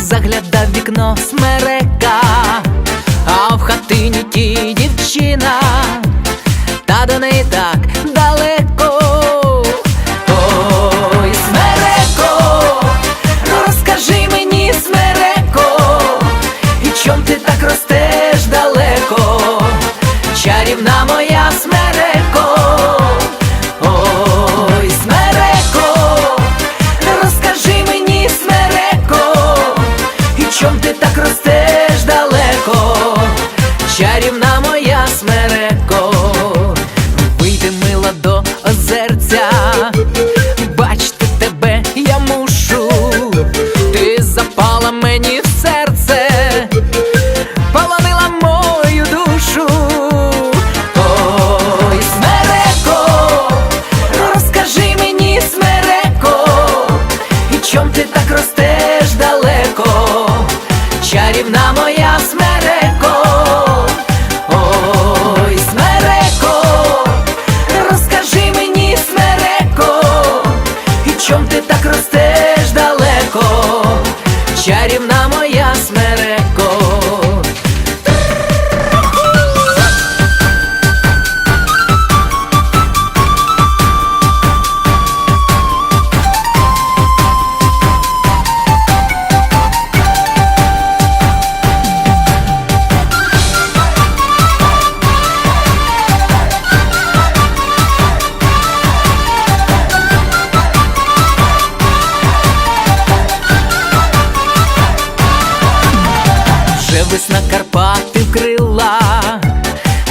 загляда в вікно смерека, а в хатині ті дівчина, та до неї та. чарівна моя смереко, вийди мила до озерця, бачити тебе я мушу, ти запала мені в серце, полонила мою душу, Ой, смереко, розкажи мені, смереко, і чом ти так ростеш далеко, чарівна моя смерека. Чарівна моя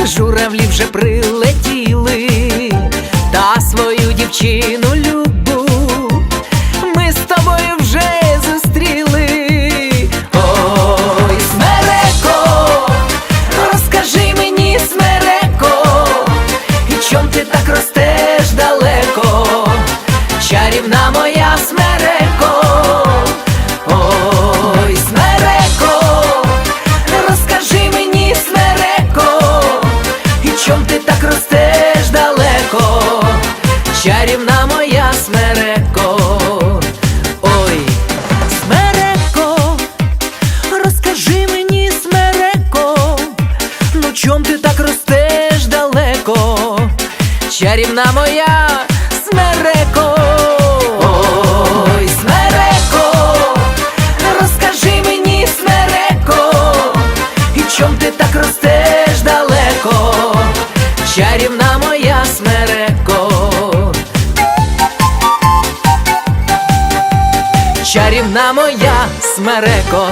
журавлі вже прилетіли, та свою дівчину любу чарівна моя смереко. Ой, смереко, розкажи мені, смереко, ну чом ти так ростеш далеко, чарівна моя смереко. Чом ти так ростеш далеко, чарівна Чарівна моя смереко.